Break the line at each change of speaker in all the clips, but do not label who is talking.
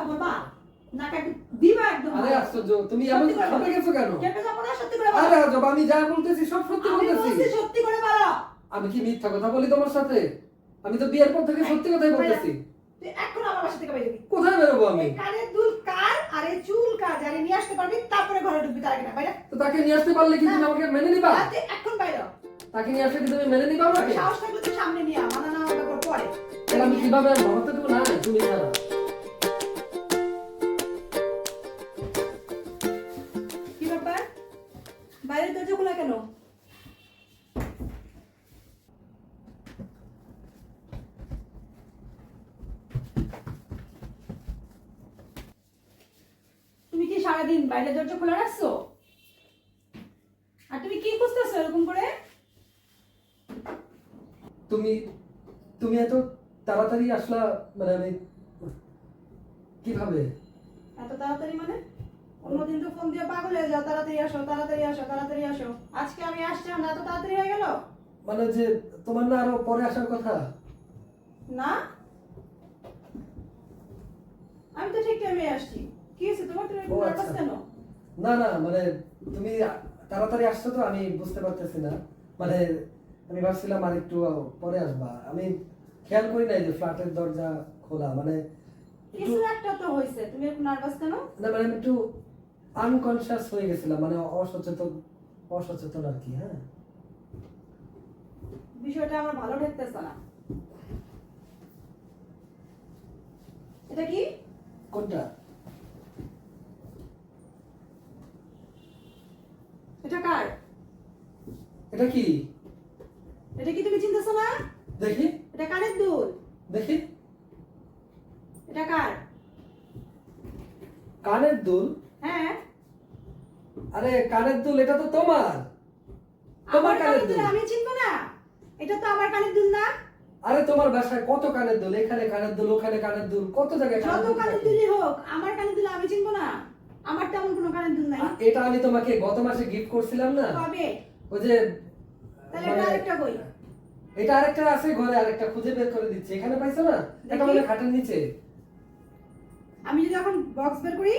কথা বলবা দিবা একদম।
আরে আশ্চর্য তুমি এমন
সত্যি করে
খাবে
বলো।
গেছো কেন?
কেটে যাব না সত্যি করে
আরে আজব আমি যা বলতেছি সব সত্যি বলতেছি।
সত্যি করে বলো।
আমি কি মিথ্যা কথা বলি তোমার সাথে? আমি তো বিয়ের পর থেকে সত্যি কথাই বলতেছি।
এখন আমার বাসা থেকে বাইরে
কোথায় বেরোবো আমি?
এই দুল কার আর চুল কার? যারে নিয়ে আসতে পারবি তারপরে ঘরে ঢুকবি তার আগে না বাইরে
তো তাকে নিয়ে আসতে পারলে কি তুমি আমাকে মেনে নিবা?
এখন বাইরে
তাকে নিয়ে আসলে কি তুমি মেনে নিবা আমাকে?
সাহস থাকলে তুই সামনে নিয়ে আ, না আমাকে পরে।
তাহলে আমি কীভাবে আর দেবো? না তুমি ছাড়া।
সারাদিন বাইরের দরজা খোলা রাখছো? আর তুমি কি খুঁজতেছো এরকম করে?
তুমি তুমি এত তাড়াতাড়ি আসলা মানে আমি কীভাবে?
এত তাড়াতাড়ি মানে? অন্যদিন তো ফোন দিয়ে পাগল হয়ে যাও তাড়াতাড়ি আসো তাড়াতাড়ি আসো তাড়াতাড়ি আসো। আজকে আমি আসছি না এত তাড়াতাড়ি হয়ে গেল?
মানে যে তোমার না আরও পরে আসার কথা?
না? আমি তো ঠিক টাইমে আসছি। কি হয়েছে? তোমার তুমি নার্ভাস
আচ্ছা।
কেন?
না না মানে তুমি তাড়াতাড়ি আসছো তো আমি বুঝতে পারতেছি না। মানে আমি ভাবছিলাম আর একটু পরে আসবা। আমি খেয়াল করি নাই যে ফ্ল্যাটের দরজা খোলা। মানে
কিছু একটা তো হয়েছে। তুমি একটু নার্ভাস কেন?
না মানে আমি একটু আনকনসিয়াস হয়ে গেছিলাম। মানে অসচেতন অসচেতন আর কি হ্যাঁ।
বিষয়টা আমার ভালো ঠেকতেছে না। এটা কি?
কোনটা?
এটা কার?
এটা কি?
এটা কি তুমি চিনতেছো না?
দেখি।
এটা কানের দুল?
দেখি।
এটা কার?
কানের দুল?
হ্যাঁ।
আরে কানের দুল এটা তো তোমার।
আমার
তোমার
কানের দুল আমি চিনবো না। এটা তো আমার কানের দুল না।
আরে তোমার বাসায় কত কানের দুল? এখানে কানের দুল ওখানে কানের দুল কত জায়গায় দুল
কানের দুলই হোক আমার কানের দুল আমি চিনবো না। আমার তেমন কোনো কানের দুল নাই।
এটা আমি তোমাকে গত মাসে গিফট করছিলাম না?
কবে?
ওই যে
তাহলে
মানে-
এটা আরেকটা কই
এটা আরেকটা আছে ঘরে আরেকটা খুঁজে বের করে দিচ্ছি। এখানে পাইছো না? এটা মানে খাটের নিচে।
আমি যদি এখন বক্স বের করি?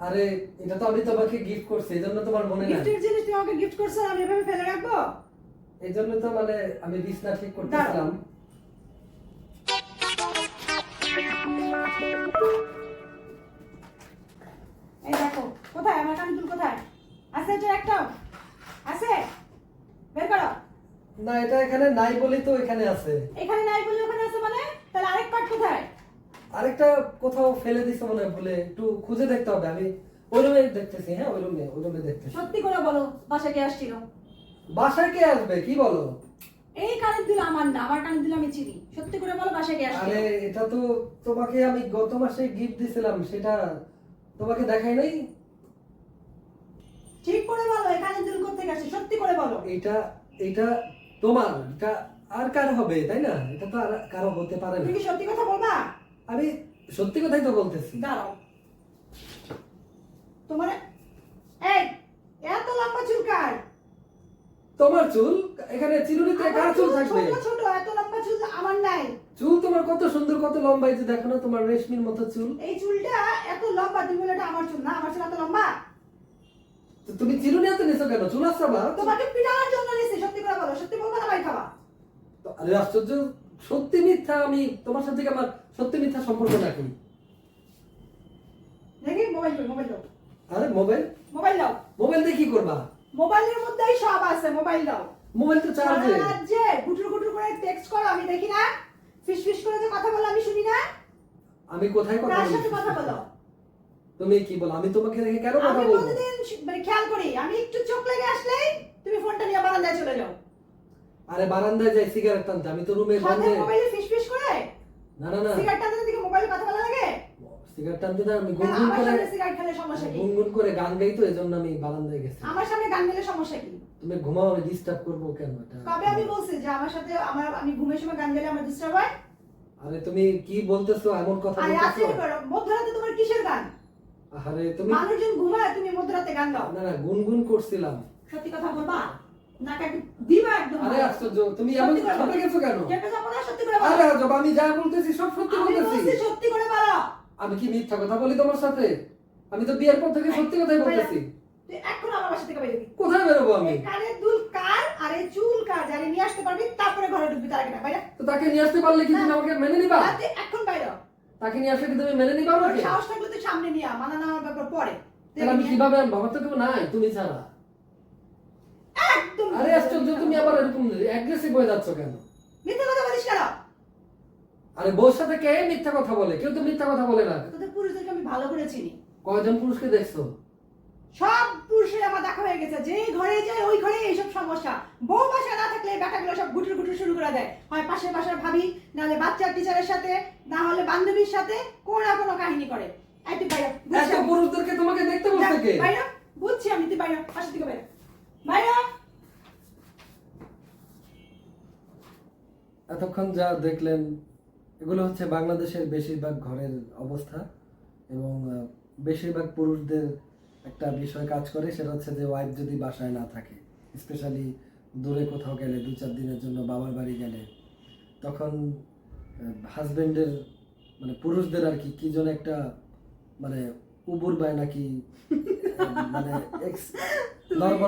আরে এটা তো আমি তোমাকে গিফট করছি এই জন্য তোমার মনে নাই।
গিফটের জিনিস তুমি আমাকে গিফট করছ আমি এভাবে ফেলে রাখব?
এই জন্য তো মানে আমি বিছনা ঠিক করতেছিলাম।
আছে এটা একটা? আছে? বের করো।
না এটা এখানে নাই বলেই তো এখানে আছে।
এখানে নাই বলে ওখানে আছে মানে? তাহলে আরেক পার্ট কোথায়?
আরেকটা কোথাও ফেলে দিছে মনে ভুলে একটু খুঁজে দেখতে হবে। আমি ওই রুমে দেখতেছি হ্যাঁ ওই রুমে ওই রুমে দেখতেছি।
সত্যি করে বলো বাসায় কে আসছিল?
বাসায় কে আসবে? কি বলো?
এই কানের দুল আমার না আমার কানের দুল আমি চিনি। সত্যি করে বলো বাসায় কে আসছিল?
আরে এটা তো তোমাকে আমি গত মাসে গিফট দিছিলাম সেটা তোমাকে দেখাই নাই?
ঠিক করে বলো? দুল কোথেকে আসছে সত্যি করে বলো।
এটা এটা তোমার এটা আর কার হবে তাই না? এটা তো আর কারও হতে পারে না।
তুমি কি সত্যি কথা বলবা?
আমি সত্যি কথাই তো বলতেছি।
দাঁড়াও। তোমার এই এত লম্বা চুল কার?
তোমার চুল এখানে চিরুনিতে কার চুল থাকবে?
ছোট ছোট এত লম্বা চুল আমার নাই।
চুল তোমার কত সুন্দর কত লম্বা এই যে দেখো না তোমার রেশমির মতো চুল।
এই চুলটা এত লম্বা তুমি বলে এটা আমার চুল না? আমার চুল এত লম্বা?
তুমি চিরুনি হাতে নিছো কেন? চুল আসবা
তোমাকে পিটানোর জন্য নিয়েছি সত্যি করে বলো সত্যি বলব না ভাই খাবা
আরে আশ্চর্য সত্যি মিথ্যা আমি তোমার সাথে কি আমার সত্যি মিথ্যা সম্পর্ক রাখি?
দেখি মোবাইল মোবাইল দাও
আরে মোবাইল?
মোবাইল দাও।
মোবাইল দিয়ে কি করবা?
মোবাইলের মধ্যেই সব আছে মোবাইল দাও।
মোবাইল তো চার্জে
যে গুটুর গুটুর করে টেক্সট করো আমি দেখি না। ফিস ফিস করে যে কথা বলো আমি শুনি না।
আমি কোথায় কথা বলি?
সাথে কথা বলো।
তুমি কি বলো আমি তোমাকে দেখে কেন কথা
আমি
বলব?
প্রতিদিন শ- মানে খেয়াল করি আমি একটু চোখ লেগে আসলেই তুমি ফোনটা নিয়ে বারান্দায় চলে যাও।
আরে বারান্দায় যাই সিগারেট টানতে আমি তো রুমে
সাথে
বন্ধে
মোবাইলে ফিস ফিস করে?
না না না।
সিগারেট টানতে দিকে মোবাইলে কথা বলা লাগে?
সিগারেট টানতে না আমি গুনগুন
আমার
করে
সামনে সিগারেট খেলে সমস্যা কি?
গুনগুন করে গান গাই তো এজন্য আমি বারান্দায় গেছি।
আমার সামনে গান গেলে সমস্যা কি?
তুমি ঘুমাও আমি ডিস্টার্ব করব কেন এটা?
কবে আমি বলছি যে আমার সাথে আমার আমি ঘুমের সময় গান গেলে আমার ডিস্টার্ব হয়?
আরে তুমি কি বলতেছো এমন কথা
আর রাতে
বলতেছো
মধ্যরাতে তোমার কিসের গান?
আরে তুমি
মানুষজন ঘুমায় তুমি মধ্যরাতে গান গাও।
না না গুনগুন করছিলাম।
সত্যি কথা বলবা? নাকা দিবা একদম
আরে আশ্চর্য তুমি এমন
সত্যি করে
খাবে
বলো।
গেছো কেন?
কেটে যাব না সত্যি করে
আরে
বলো
আমি যা বলতেছি সব সত্যি বলতেছি।
সত্যি করে বলো।
আমি কি মিথ্যা কথা বলি তোমার সাথে? আমি তো বিয়ের পর থেকে সত্যি কথাই বলতেছি।
তুই এখন আমার বাসা থেকে বেরোবি
কোথায় বেরোবো আমি?
দুল কার? আর চুল কার? যারে নিয়ে আসতে পারবি তারপরে ঘরে ঢুকবি তার আগে না বাইরে।
তো তাকে নিয়ে আসতে পারলে কি তুমি আমাকে মেনে নিবা?
এখন বাইরে।
তাকে নিয়ে আসলে কি তুমি মেনে নিবা আমাকে?
সাহস থাকলে তো সামনে নিয়ে মানা না আমার ব্যাপার পরে।
তাহলে আমি কীভাবে? আমার তো কেউ নাই তুমি ছাড়া।
একদম
আরে আশ্চর্য তুমি আবার এরকম অ্যাগ্রেসিভ হয়ে যাচ্ছ কেন?
মিথ্যা কথা বলিস কেন?
আরে বউর সাথে কে মিথ্যা কথা বলে? কেউ তো মিথ্যা কথা বলে না।
তোদের পুরুষদেরকে আমি ভালো করে চিনি।
কয়জন পুরুষকে দেখছ?
সব পুরুষের আমার দেখা হয়ে গেছে। যে ঘরে যায় ওই ঘরে এইসব সমস্যা। বউ বাসা না থাকলে বেটাগুলো সব গুটুর গুটুর শুরু করে দেয়। হয় পাশের বাসার ভাবি নাহলে বাচ্চার টিচারের সাথে না হলে বান্ধবীর সাথে কোনো না কোনো কাহিনী করে। তুই বাইরে
এত পুরুষদেরকে তোমাকে দেখতে কে?
বাইরে বুঝছি আমি তুই বাইরে পাশে থেকে বাইরে। বাইরে।
এতক্ষণ যা দেখলেন এগুলো হচ্ছে বাংলাদেশের বেশিরভাগ ঘরের অবস্থা এবং বেশিরভাগ পুরুষদের একটা বিষয় কাজ করে সেটা হচ্ছে যে ওয়াইফ যদি বাসায় না থাকে স্পেশালি দূরে কোথাও গেলে দু চার দিনের জন্য বাবার বাড়ি গেলে তখন হাজবেন্ডের মানে পুরুষদের আর কি কি যেন একটা মানে উবুর বায় নাকি মানে এক্স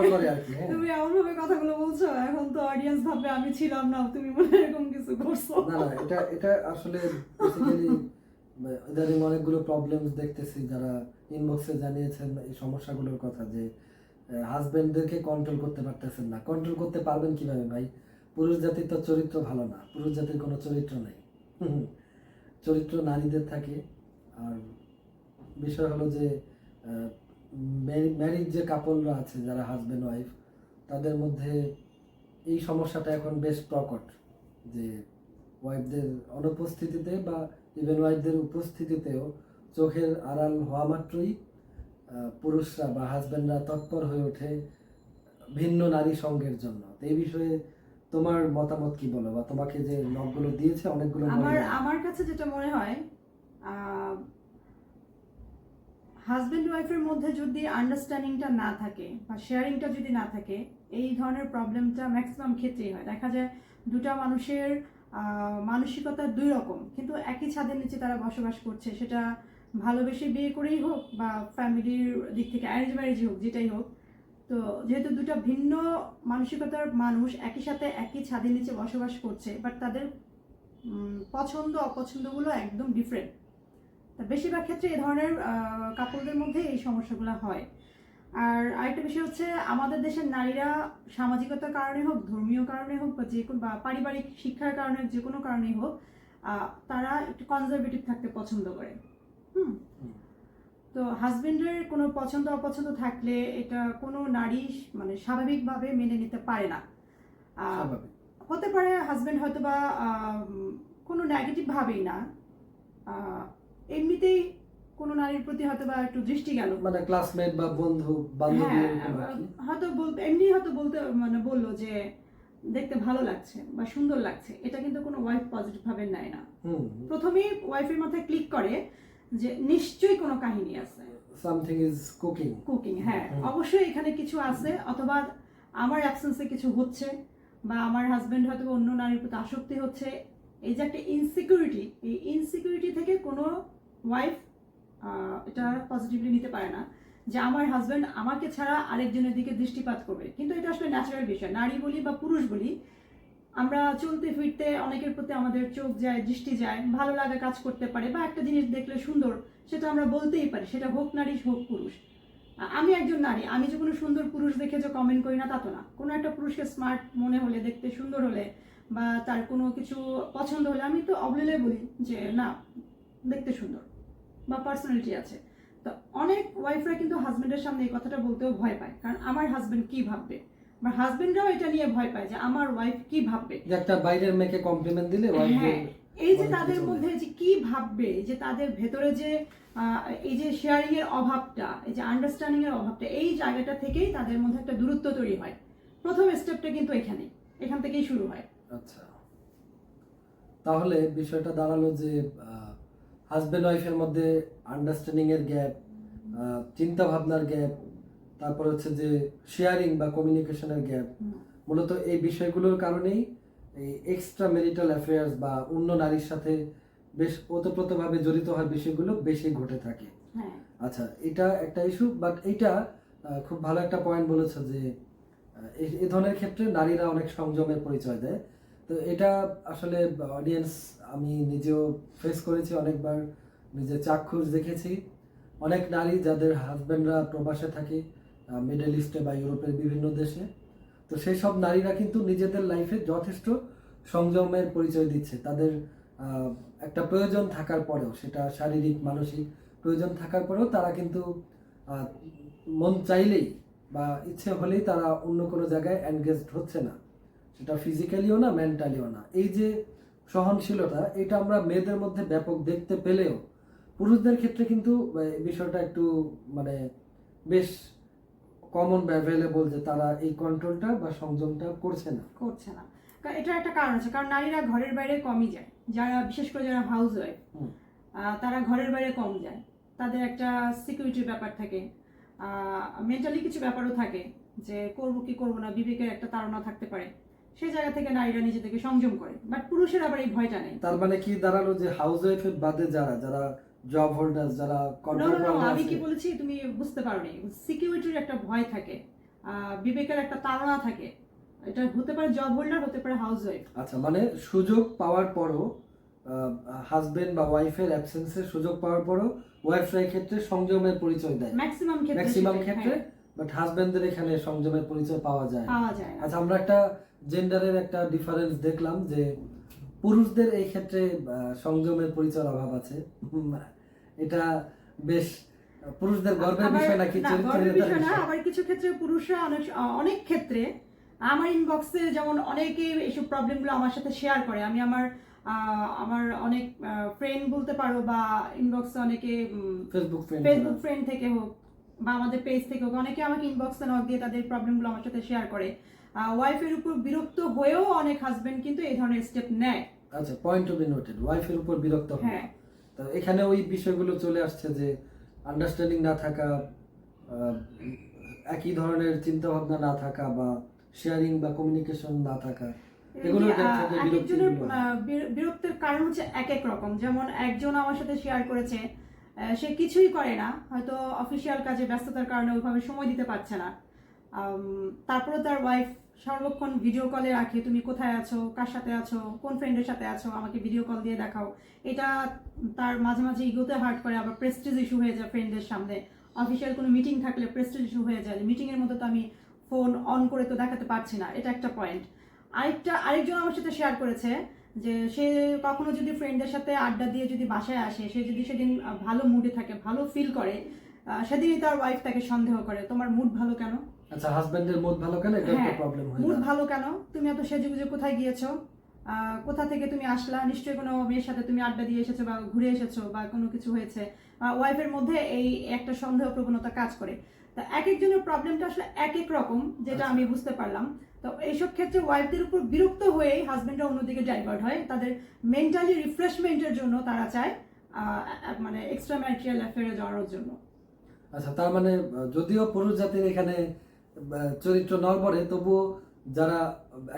করে আর কি হ্যাঁ।
তুমি এমন ভাবে কথাগুলো বলছো এখন তো অডিয়েন্স ভাববে আমি ছিলাম না তুমি মনে এরকম কিছু করছ।
না না এটা এটা আসলে বেসিক্যালি ইদানিং অনেকগুলো প্রবলেমস দেখতেছি যারা ইনবক্সে জানিয়েছেন এই সমস্যাগুলোর কথা যে হাজবেন্ডদেরকে কন্ট্রোল করতে পারতেছেন না। কন্ট্রোল করতে পারবেন কীভাবে ভাই? পুরুষ জাতির তো চরিত্র ভালো না। পুরুষ জাতির কোনো চরিত্র নেই। চরিত্র নারীদের থাকে। আর বিষয় হলো যে ম্যারিড যে কাপলরা আছে, যারা হাজবেন্ড ওয়াইফ তাদের মধ্যে এই সমস্যাটা এখন বেশ প্রকট যে ওয়াইফদের অনুপস্থিতিতে বা ইভেন ওয়াইফদের উপস্থিতিতেও চোখের আড়াল হওয়া মাত্রই পুরুষরা বা হাজবেন্ডরা তৎপর হয়ে ওঠে ভিন্ন নারী সঙ্গের জন্য। এই বিষয়ে তোমার মতামত কি বলো বা তোমাকে যে নখগুলো দিয়েছে, অনেকগুলো
আমার আমার কাছে যেটা মনে হয় হাজবেন্ড ওয়াইফের মধ্যে যদি আন্ডারস্ট্যান্ডিংটা না থাকে বা শেয়ারিংটা যদি না থাকে, এই ধরনের প্রবলেমটা ম্যাক্সিমাম ক্ষেত্রেই হয়। দেখা যায় দুটা মানুষের মানসিকতা দুই রকম। কিন্তু একই ছাদের নিচে তারা বসবাস করছে, সেটা ভালোবেসে বিয়ে করেই হোক বা ফ্যামিলির দিক থেকে অ্যারেঞ্জ ম্যারেজই হোক, যেটাই হোক। তো যেহেতু দুটা ভিন্ন মানসিকতার মানুষ, একই সাথে একই ছাদের নিচে বসবাস করছে বাট তাদের পছন্দ, অপছন্দগুলো একদম ডিফারেন্ট বেশিরভাগ ক্ষেত্রে এই ধরনের কাপড়দের মধ্যে এই সমস্যাগুলো হয়। আর আরেকটা বিষয় হচ্ছে আমাদের দেশের নারীরা সামাজিকতার কারণে হোক ধর্মীয় কারণে হোক বা যে কোনো বা পারিবারিক শিক্ষার কারণে যে কোনো কারণেই হোক তারা একটু কনজারভেটিভ থাকতে পছন্দ করে। হুম। তো হাজবেন্ডের কোনো পছন্দ অপছন্দ থাকলে এটা কোনো নারী মানে স্বাভাবিকভাবে মেনে নিতে পারে না। হতে পারে হাজবেন্ড হয়তো বা কোনো নেগেটিভ ভাবেই না। এমনিতেই কোনো নারীর প্রতি হয়তো বা একটু দৃষ্টি গেল।
মানে ক্লাসমেট বা বন্ধু বান্ধবী
হ্যাঁ হয়তো বলতে এমনি হয়তো বলতে মানে বলল যে দেখতে ভালো লাগছে বা সুন্দর লাগছে। এটা কিন্তু কোনো ওয়াইফ পজিটিভ ভাবে নেয় না। প্রথমেই ওয়াইফের মাথায় ক্লিক করে যে নিশ্চয়ই কোনো কাহিনী আছে।
সামথিং ইজ কুকিং
কুকিং হ্যাঁ। অবশ্যই এখানে কিছু আছে অথবা আমার অ্যাবসেন্সে কিছু হচ্ছে বা আমার হাজবেন্ড হয়তো অন্য নারীর প্রতি আসক্তি হচ্ছে। এই যে একটা ইনসিকিউরিটি এই ইনসিকিউরিটি থেকে কোনো ওয়াইফ এটা পজিটিভলি নিতে পারে না, যে আমার হাজব্যান্ড আমাকে ছাড়া আরেকজনের দিকে দৃষ্টিপাত করবে। কিন্তু এটা আসলে ন্যাচারাল বিষয়। নারী বলি বা পুরুষ বলি, আমরা চলতে ফিরতে অনেকের প্রতি আমাদের চোখ যায়, দৃষ্টি যায়, ভালো লাগা কাজ করতে পারে বা একটা জিনিস দেখলে সুন্দর, সেটা আমরা বলতেই পারি, সেটা হোক নারী, হোক পুরুষ। আমি একজন নারী, আমি যে কোনো সুন্দর পুরুষ দেখে যে কমেন্ট করি না, তা তো না। কোনো একটা পুরুষকে স্মার্ট মনে হলে, দেখতে সুন্দর হলে বা তার কোনো কিছু পছন্দ হলে, আমি তো অবলেলে বলি যে, না, দেখতে সুন্দর। বা পার্সোনালিটি আছে। তো অনেক ওয়াইফরা কিন্তু হাজবেন্ডের সামনে এই কথাটা বলতেও ভয় পায়। কারণ আমার হাজবেন্ড কি ভাববে? বা হাজবেন্ডরাও এটা নিয়ে ভয় পায় যে আমার ওয়াইফ কি ভাববে?
একটা বাইরের মেয়েকে কমপ্লিমেন্ট দিলে
হ্যাঁ এই যে তাদের মধ্যে যে কি ভাববে যে তাদের ভেতরে যে এই যে শেয়ারিং এর অভাবটা এই যে আন্ডারস্ট্যান্ডিং এর অভাবটা এই জায়গাটা থেকেই তাদের মধ্যে একটা দূরত্ব তৈরি হয়। প্রথম স্টেপটা কিন্তু এখানে এখান থেকেই শুরু হয়।
আচ্ছা। তাহলে বিষয়টা দাঁড়াল যে হাজবেন্ড ওয়াইফের মধ্যে আন্ডারস্ট্যান্ডিং এর গ্যাপ চিন্তা ভাবনার গ্যাপ তারপর হচ্ছে যে শেয়ারিং বা কমিউনিকেশনের গ্যাপ মূলত এই বিষয়গুলোর কারণেই এই এক্সট্রা মেরিটাল অ্যাফেয়ার্স বা অন্য নারীর সাথে বেশ ওতপ্রোতভাবে জড়িত হওয়ার বিষয়গুলো বেশি ঘটে থাকে।
হ্যাঁ।
আচ্ছা এটা একটা ইস্যু বাট এটা খুব ভালো একটা পয়েন্ট বলেছে যে এই ধরনের ক্ষেত্রে নারীরা অনেক সংযমের পরিচয় দেয়। তো এটা আসলে অডিয়েন্স আমি নিজেও ফেস করেছি অনেকবার নিজে চাক্ষুষ দেখেছি। অনেক নারী যাদের হাজব্যান্ডরা প্রবাসে থাকে মিডল ইস্টে বা ইউরোপের বিভিন্ন দেশে, তো সেই সব নারীরা কিন্তু নিজেদের লাইফে যথেষ্ট সংযমের পরিচয় দিচ্ছে। তাদের একটা প্রয়োজন থাকার পরেও, সেটা শারীরিক, মানসিক প্রয়োজন থাকার পরেও তারা কিন্তু মন চাইলেই বা ইচ্ছে হলেই তারা অন্য কোনো জায়গায় এনগেজড হচ্ছে না। সেটা ফিজিক্যালিও না মেন্টালিও না। এই যে সহনশীলতা এটা আমরা মেয়েদের মধ্যে ব্যাপক দেখতে পেলেও পুরুষদের ক্ষেত্রে কিন্তু বিষয়টা একটু মানে বেশ কমন অ্যাভেলেবল যে তারা এই কন্ট্রোলটা বা সংযমটা করছে না।
করছে না। কারণ এটা একটা কারণ আছে কারণ নারীরা ঘরের বাইরে কমই যায়। যারা বিশেষ করে যারা হাউস ওয়াইফ তারা ঘরের বাইরে কম যায়। তাদের একটা সিকিউরিটির ব্যাপার থাকে। মেন্টালি কিছু ব্যাপারও থাকে যে করব কি করব না বিবেকের একটা তাড়না থাকতে পারে। সেই জায়গা থেকে নারীরা নিজেদেরকে সংযম করে। বাট পুরুষের আবার এই ভয়টা নেই।
তার মানে কি দাঁড়াল যে হাউস ওয়াইফের বাদে যারা যারা জব হোল্ডার যারা
আমি কি বলেছি তুমি বুঝতে পারোনি। সিকিউরিটির একটা ভয় থাকে। বিবেকের একটা তাড়না থাকে। এটা হতে পারে জব হোল্ডার হতে পারে হাউস ওয়াইফ
আচ্ছা মানে সুযোগ পাওয়ার পরও হাজবেন্ড বা ওয়াইফের অ্যাবসেন্সে সুযোগ পাওয়ার পরও ওয়াইফরা ক্ষেত্রে সংযমের পরিচয় দেয়।
ম্যাক্সিমাম ক্ষেত্রে
ম্যাক্সিমাম ক্ষেত্রে
হ্যাঁ,
বাট হাজবেন্ডদের এখানে সংযমের পরিচয় পাওয়া যায়।
পাওয়া যায় না।
আচ্ছা আমরা একটা জেন্ডারের একটা ডিফারেন্স দেখলাম যে পুরুষদের এই ক্ষেত্রে আহ, সংযমের পরিচয়ের অভাব আছে। উম, এটা বেশ পুরুষদের গর্বের
আবার-
বিষয় নাকি
না,
চরিত্রের
গর্বের বিষয় না
বিষয়?
আবার কিছু ক্ষেত্রে পুরুষরা অনেক অনেক ক্ষেত্রে আমার ইনবক্সে যেমন অনেকে এইসব প্রবলেমগুলো আমার সাথে শেয়ার করে। আমি আমার আহ, আমার অনেক ফ্রেন্ড বলতে পারো বা ইনবক্সে অনেকে
ফেসবুক ফ্রেন্ড
ফেসবুক ফ্রেন্ড থেকে হোক বা আমাদের পেজ থেকে হোক অনেকে আমাকে ইনবক্সে নক দিয়ে তাদের প্রবলেমগুলো আমার সাথে শেয়ার করে। ওয়াইফের উপর বিরক্ত হয়েও অনেক হাজবেন্ড কিন্তু এই ধরনের স্টেপ নেয়।
আচ্ছা পয়েন্ট টু বি নোটেড ওয়াইফের উপর বিরক্ত
হ্যাঁ।
তো এখানে ওই বিষয়গুলো চলে আসছে যে আন্ডারস্ট্যান্ডিং না থাকা একই ধরনের চিন্তা ভাবনা না থাকা বা শেয়ারিং বা কমিউনিকেশন না থাকা
বির- বিরক্তির কারণ হচ্ছে এক এক রকম। যেমন একজন আমার সাথে শেয়ার করেছে সে কিছুই করে না। হয়তো অফিসিয়াল কাজে ব্যস্ততার কারণে ওইভাবে সময় দিতে পারছে না। তারপরে তার ওয়াইফ সর্বক্ষণ ভিডিও কলে রাখে, তুমি কোথায় আছো? কার সাথে আছো? কোন ফ্রেন্ডের সাথে আছো? আমাকে ভিডিও কল দিয়ে দেখাও। এটা তার মাঝে মাঝে ইগোতে হার্ট করে, আবার প্রেস্টিজ ইস্যু হয়ে যায় ফ্রেন্ডদের সামনে। অফিসিয়াল কোনো মিটিং থাকলে প্রেস্টিজ ইস্যু হয়ে যায়। মিটিংয়ের মধ্যে তো আমি ফোন অন করে তো দেখাতে পারছি না। এটা একটা পয়েন্ট আরেকটা আরেকজন আমার সাথে শেয়ার করেছে যে সে কখনো যদি ফ্রেন্ডের সাথে আড্ডা দিয়ে যদি বাসায় আসে সে যদি সেদিন ভালো মুডে থাকে ভালো ফিল করে সেদিনই তার ওয়াইফ তাকে সন্দেহ করে। তোমার মুড ভালো কেন?
আচ্ছা হাজবেন্ডের মুড ভালো কেন? এটা একটা প্রবলেম হয়
মুড ভালো কেন? তুমি এত সেজে গুজে কোথায় গিয়েছো? কোথা থেকে তুমি আসলা? নিশ্চয়ই কোনো মেয়ের সাথে তুমি আড্ডা দিয়ে এসেছ বা ঘুরে এসেছ বা কোনো কিছু হয়েছে ওয়াইফের মধ্যে এই একটা সন্দেহ প্রবণতা কাজ করে। তা এক একজনের প্রবলেমটা আসলে এক এক রকম যেটা
আচ্ছা।
আমি বুঝতে পারলাম। তো এইসব ক্ষেত্রে ওয়াইফদের উপর বিরক্ত হয়ে হাজবেন্ডরা অন্যদিকে ডাইভার্ট হয়। তাদের মেন্টালি রিফ্রেশমেন্টের জন্য তারা চায় মানে এক্সট্রা ম্যারিটাল অ্যাফেয়ারে যাওয়ার জন্য।
আচ্ছা তার মানে যদিও পুরুষ জাতির এখানে চরিত্র নড়বড়ে, তবুও যারা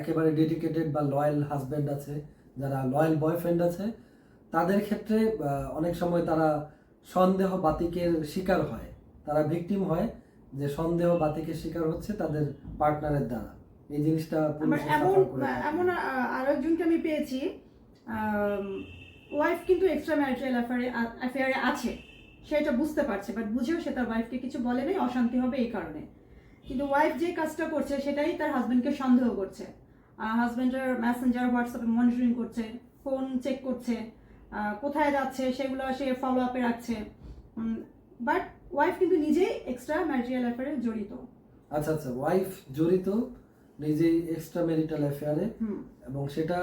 একেবারে ডেডিকেটেড বা লয়াল হাজবেন্ড আছে, যারা লয়াল বয়ফ্রেন্ড আছে, তাদের ক্ষেত্রে অনেক সময় তারা সন্দেহ বাতিকের শিকার হয়। তারা ভিকটিম হয়, যে সন্দেহ বাতিকের শিকার হচ্ছে তাদের পার্টনারের দ্বারা। এই জিনিসটা
এমন। এমন আরও একজনকে আমি পেয়েছি ওয়াইফ কিন্তু এক্সট্রা ম্যারিটাল অ্যাফেয়ারে আছে। সে এটা বুঝতে পারছে বাট বুঝেও সে তার ওয়াইফকে কিছু বলে নাই অশান্তি হবে এই কারণে। কিন্তু ওয়াইফ যে কাজটা করছে সেটাই তার হাজবেন্ডকে সন্দেহ করছে। হাজবেন্ডের মেসেঞ্জার হোয়াটসঅ্যাপে মনিটরিং করছে ফোন চেক করছে কোথায় যাচ্ছে সেগুলো সে ফলো আপে রাখছে। বাট ওয়াইফ কিন্তু নিজেই এক্সট্রা ম্যারিটাল অ্যাফেয়ারে জড়িত।
আচ্ছা আচ্ছা ওয়াইফ জড়িত নিজেই এক্সট্রা ম্যারিটাল অ্যাফেয়ারে এবং সেটা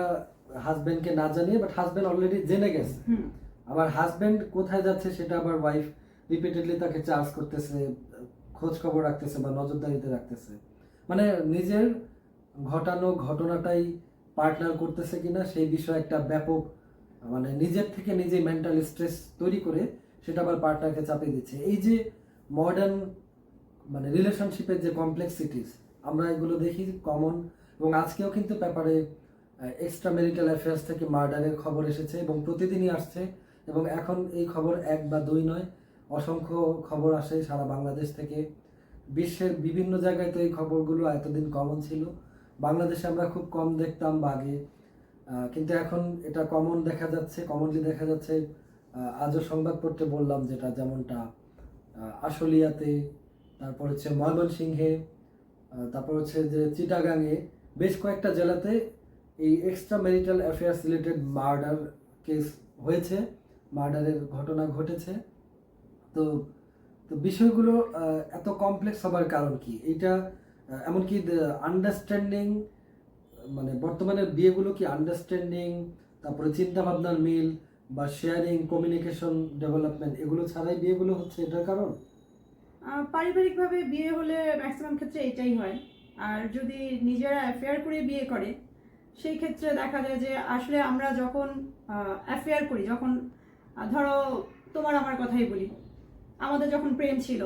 হাজবেন্ডকে না জানিয়ে বাট হাজবেন্ড অলরেডি জেনে গেছে। আবার হাজবেন্ড কোথায় যাচ্ছে সেটা আবার ওয়াইফ রিপিটেডলি তাকে চার্জ করতেছে খোঁজ খবর রাখতেছে বা নজরদারিতে রাখতেছে। মানে নিজের ঘটানো ঘটনাটাই পার্টনার করতেছে কিনা সেই বিষয়ে একটা ব্যাপক মানে নিজের থেকে নিজে মেন্টাল স্ট্রেস তৈরি করে সেটা আবার পার্টনারকে চাপিয়ে দিচ্ছে। এই যে মডার্ন মানে রিলেশনশিপের যে কমপ্লেক্সিটিস আমরা এগুলো দেখি কমন এবং আজকেও কিন্তু পেপারে এক্সট্রা মেরিটাল অ্যাফেয়ার্স থেকে মার্ডারের খবর এসেছে এবং প্রতিদিনই আসছে এবং এখন এই খবর এক বা দুই নয়, অসংখ্য খবর আসে সারা বাংলাদেশ থেকে। বিশ্বের বিভিন্ন জায়গায় তো এই খবরগুলো এতদিন কমন ছিল। বাংলাদেশে আমরা খুব কম দেখতাম বা আগে কিন্তু এখন এটা কমন দেখা যাচ্ছে কমনলি দেখা যাচ্ছে। আজও সংবাদপত্রে বললাম যেটা যেমনটা আশুলিয়াতে, তারপর হচ্ছে ময়মনসিংহে তারপর হচ্ছে যে চিটাগাংয়ে বেশ কয়েকটা জেলাতে এই extra marital affairs related murder case হয়েছে মার্ডারের ঘটনা ঘটেছে। তো তো বিষয়গুলো এত কমপ্লেক্স হবার কারণ কি? এটা এমনকি আন্ডারস্ট্যান্ডিং মানে বর্তমানে বিয়েগুলো কি আন্ডারস্ট্যান্ডিং তারপরে চিন্তা ভাবনার মিল বা শেয়ারিং কমিউনিকেশন ডেভেলপমেন্ট এগুলো ছাড়াই বিয়েগুলো হচ্ছে, এটার কারণ?
পারিবারিকভাবে বিয়ে হলে ম্যাক্সিমাম ক্ষেত্রে এটাই হয়। আর যদি নিজেরা অ্যাফেয়ার করে বিয়ে করে সেই ক্ষেত্রে দেখা যায় যে আসলে আমরা যখন অ্যাফেয়ার করি যখন ধরো তোমার আমার কথাই বলি আমাদের যখন প্রেম ছিল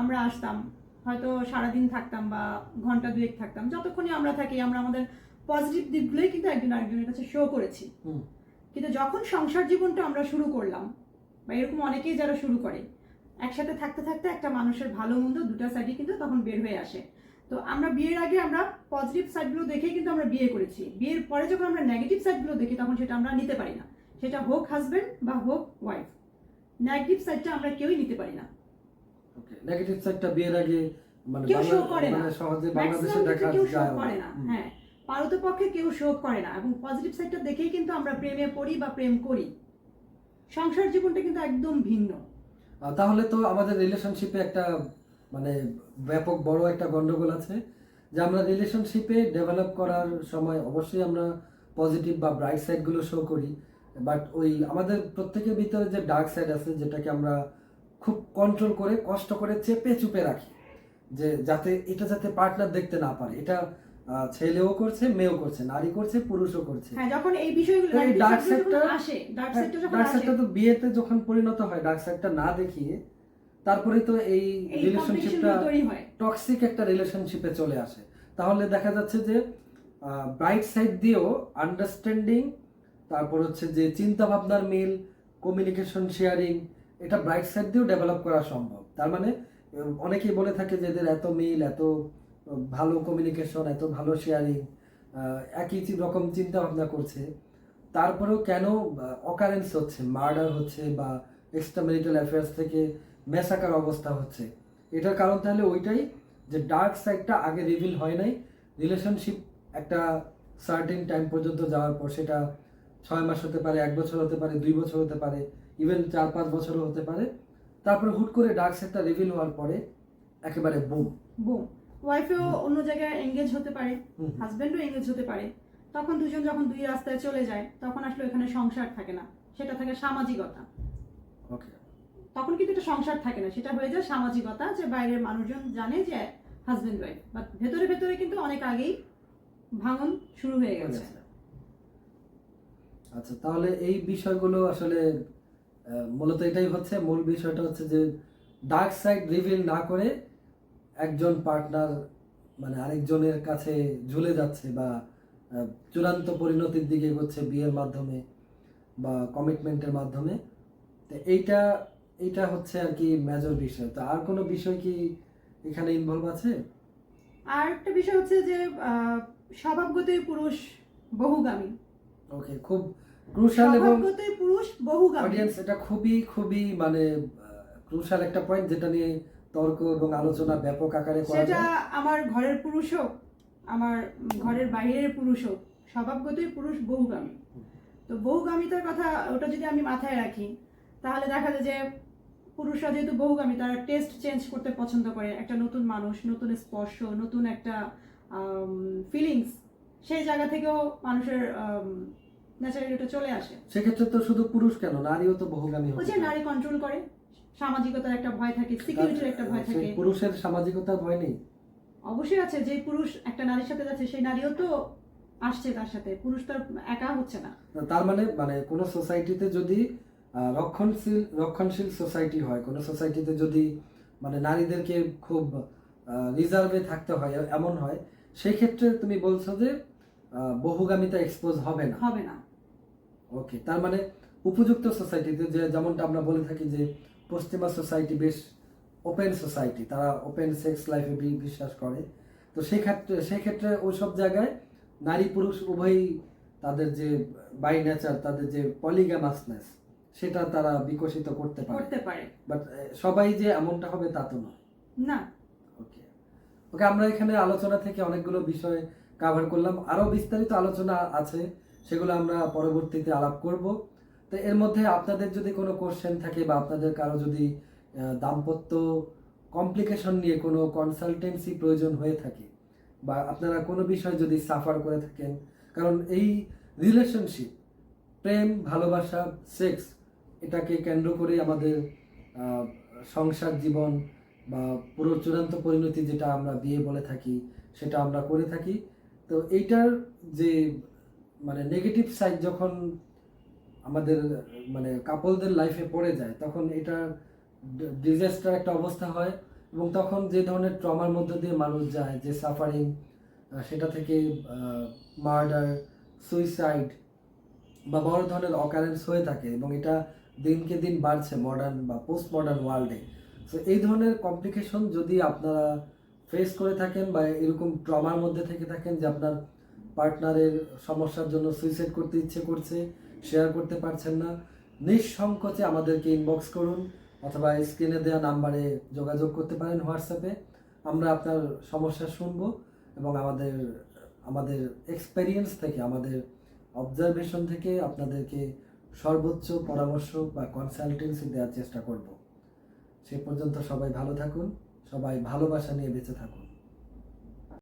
আমরা আসতাম হয়তো সারাদিন থাকতাম বা ঘণ্টা দুয়েক থাকতাম যতক্ষণই আমরা থাকি আমরা আমাদের পজিটিভ দিকগুলোই কিন্তু একজন আরেকজনের কাছে শো করেছি। কিন্তু যখন সংসার জীবনটা আমরা শুরু করলাম বা এরকম অনেকেই যারা শুরু করে একসাথে থাকতে থাকতে একটা মানুষের ভালো মন্দ দুটা সাইডই কিন্তু তখন বের হয়ে আসে। তো আমরা বিয়ের আগে আমরা পজিটিভ সাইডগুলো দেখেই কিন্তু আমরা বিয়ে করেছি। বিয়ের পরে যখন আমরা নেগেটিভ সাইডগুলো দেখি তখন সেটা আমরা নিতে পারি না। সেটা হোক হাজবেন্ড বা হোক ওয়াইফ নেগেটিভ সাইডটা আমরা কেউই নিতে পারি না।
নেগেটিভ সাইডটা বিয়ের আগে মানে
কেউ
বাংলা-
করে না।
সহজে বাংলাদেশে দেখা
কেউ শো
যায়
করে না। হ্যাঁ কেউ শো করে না এবং পজিটিভ সাইডটা দেখেই কিন্তু আমরা প্রেমে পড়ি বা প্রেম করি। সংসার জীবনটা কিন্তু একদম ভিন্ন।
তাহলে তো আমাদের রিলেশনশিপে একটা মানে ব্যাপক বড় একটা গন্ডগোল আছে, যে আমরা রিলেশনশিপে ডেভেলপ করার সময় অবশ্যই আমরা পজিটিভ বা ব্রাইট সাইডগুলো শো করি বাট ওই আমাদের প্রত্যেকের ভিতরে যে ডার্ক সাইড আছে, যেটাকে আমরা খুব কন্ট্রোল করে, কষ্ট করে চেপে চুপে রাখি, যে যাতে এটা যাতে পার্টনার দেখতে না পারে। এটা ছেলেও করছে মেয়েও করছে নারী করছে পুরুষও করছে।
হ্যাঁ যখন এই বিষয়গুলো যখন
side-টা-
আসে ডার্ক সাইডটা যখন
ডার্ক সাইডটা তো বিয়েতে যখন পরিণত হয় ডার্ক সাইডটা না দেখিয়ে তারপরে তো এই রিলেশনশিপটা
হয়।
টক্সিক একটা রিলেশনশিপে চলে আসে। তাহলে দেখা যাচ্ছে যে ব্রাইট সাইড দিয়েও আন্ডারস্ট্যান্ডিং তারপর হচ্ছে যে চিন্তা ভাবনার মিল কমিউনিকেশন শেয়ারিং এটা ব্রাইট সাইড দিয়েও ডেভেলপ করা সম্ভব। তার মানে অনেকেই বলে থাকে যে এদের এত মিল এত ভালো কমিউনিকেশন এত ভালো শেয়ারিং একই রকম চিন্তা ভাবনা করছে। তারপরেও কেন অকারেন্স হচ্ছে মার্ডার হচ্ছে, বা এক্সট্রা ম্যারিটাল অ্যাফেয়ার্স থেকে মেসাকার অবস্থা হচ্ছে? এটার কারণ তাহলে ওইটাই যে ডার্ক সাইডটা আগে রিভিল হয় নাই। রিলেশনশিপ একটা সার্টেন টাইম পর্যন্ত যাওয়ার পর সেটা ছয় মাস হতে পারে, এক বছর হতে পারে, দুই বছর হতে পারে ইভেন চার পাঁচ বছরও হতে পারে। তারপরে হুট করে ডার্ক সাইডটা রিভিল হওয়ার পরে একেবারে বুম
বুম ওয়াইফেও অন্য জায়গায় এঙ্গেজ হতে পারে। হাজবেন্ডও এঙ্গেজ হতে পারে। তখন দুজন যখন দুই রাস্তায় চলে যায় তখন আসলে এখানে সংসার থাকে না। সেটা থাকে সামাজিকতা।
ওকে
তখন কিন্তু এটা সংসার থাকে না। সেটা হয়ে যায় সামাজিকতা যে বাইরের মানুষজন জানে যে হাজবেন্ড ওয়াইফ বাট ভেতরে ভেতরে কিন্তু অনেক আগেই ভাঙন শুরু হয়ে গেছে।
আচ্ছা তাহলে এই বিষয়গুলো আসলে মূলত এটাই হচ্ছে। মূল বিষয়টা হচ্ছে যে ডার্ক সাইড রিভিল না করে একজন পার্টনার মানে আরেকজনের কাছে ঝুলে যাচ্ছে বা চূড়ান্ত পরিণতির দিকে এগোচ্ছে বিয়ের মাধ্যমে বা কমিটমেন্টের মাধ্যমে তো এইটা এইটা হচ্ছে আর কি মেজর বিষয়। তো আর কোনো বিষয় কি এখানে ইনভলভ আছে?
আর একটা বিষয় হচ্ছে যে স্বভাবগতই পুরুষ বহুগামী।
ওকে খুব ক্রুশাল এবং
স্বভাবগতই পুরুষ বহুগামী।
অডিয়েন্স এটা খুবই খুবই মানে ক্রুশাল একটা পয়েন্ট যেটা নিয়ে তর্ক এবং আলোচনা ব্যাপক আকারে করা
সেটা আমার ঘরের পুরুষ হোক আমার ঘরের বাইরের পুরুষ হোক স্বভাবগতই পুরুষ বহুগামী। তো বহুগামিতার কথা ওটা যদি আমি মাথায় রাখি তাহলে দেখা যায় যে পুরুষরা যেহেতু বহুগামী তারা টেস্ট চেঞ্জ করতে পছন্দ করে। একটা নতুন মানুষ নতুন স্পর্শ নতুন একটা ফিলিংস সেই জায়গা থেকেও মানুষের ন্যাচারালি ওটা চলে আসে।
সেক্ষেত্রে তো শুধু পুরুষ কেন? নারীও তো বহুগামী
ওই যে নারী কন্ট্রোল করে। সামাজিকতার একটা ভয় থাকে সিকিউরিটির একটা ভয় থাকে।
পুরুষের সামাজিকতার ভয় নেই।
অবশ্যই আছে যে পুরুষ একটা নারীর সাথে যাচ্ছে সেই নারীও তো আসছে তার সাথে। পুরুষ তো একা হচ্ছে না।
তার মানে মানে কোনো সোসাইটিতে যদি রক্ষণশীল রক্ষণশীল সোসাইটি হয় কোনো সোসাইটিতে যদি মানে নারীদেরকে খুব রিজার্ভে থাকতে হয় এমন হয় সেই ক্ষেত্রে তুমি বলছো যে বহুগামিতা এক্সপোজ হবে না।
হবে না।
ওকে তার মানে উপযুক্ত সোসাইটিতে যে যেমনটা আমরা বলে থাকি যে পশ্চিমা সোসাইটি বেশ ওপেন সোসাইটি তারা ওপেন সেক্স লাইফে বিশ্বাস করে। তো সেক্ষেত্রে সেক্ষেত্রে ওইসব জায়গায় নারী পুরুষ উভয়ই তাদের যে বাই নেচার তাদের যে পলিগ্যামাসনেস সেটা তারা বিকশিত করতে পারে।
করতে পারে।
বাট সবাই যে এমনটা হবে তা তো নয়।
না।
ওকে ওকে আমরা এখানে আলোচনা থেকে অনেকগুলো বিষয় কাভার করলাম। আরও বিস্তারিত আলোচনা আছে সেগুলো আমরা পরবর্তীতে আলাপ করব। তো এর মধ্যে আপনাদের যদি কোনো কোশ্চেন থাকে বা আপনাদের কারও যদি দাম্পত্য কমপ্লিকেশন নিয়ে কোনো কনসালটেন্সি প্রয়োজন হয়ে থাকে বা আপনারা কোনো বিষয় যদি সাফার করে থাকেন, কারণ এই রিলেশনশিপ প্রেম, ভালোবাসা সেক্স এটাকে কেন্দ্র করে আমাদের সংসার জীবন বা পুরো চূড়ান্ত পরিণতি যেটা আমরা বিয়ে বলে থাকি সেটা আমরা করে থাকি। তো এইটার যে মানে নেগেটিভ সাইড যখন আমাদের মানে কাপলদের লাইফে পড়ে যায়, তখন এটা ডিজাস্টার একটা অবস্থা হয় এবং তখন যে ধরনের ট্রমার মধ্যে দিয়ে মানুষ যায়, যে সাফারিং সেটা থেকে মার্ডার সুইসাইড বা বড় ধরনের অকারেন্স হয়ে থাকে এবং এটা দিনকে দিন বাড়ছে মডার্ন বা পোস্ট মডার্ন ওয়ার্ল্ডে সো এই ধরনের কমপ্লিকেশন যদি আপনারা ফেস করে থাকেন বা এরকম ট্রমার মধ্যে থেকে থাকেন যে আপনার পার্টনারের সমস্যার জন্য সুইসাইড করতে ইচ্ছে করছে শেয়ার করতে পারছেন না, নিঃসংকোচে আমাদেরকে ইনবক্স করুন অথবা স্ক্রিনে দেওয়া নাম্বারে যোগাযোগ করতে পারেন হোয়াটসঅ্যাপে আমরা আপনার সমস্যা শুনব এবং আমাদের আমাদের এক্সপেরিয়েন্স থেকে, আমাদের অবজারভেশন থেকে আপনাদেরকে সর্বোচ্চ পরামর্শ বা কনসালটেন্সি দেওয়ার চেষ্টা করব। সে পর্যন্ত সবাই ভালো থাকুন, সবাই ভালোবাসা নিয়ে বেঁচে থাকুন।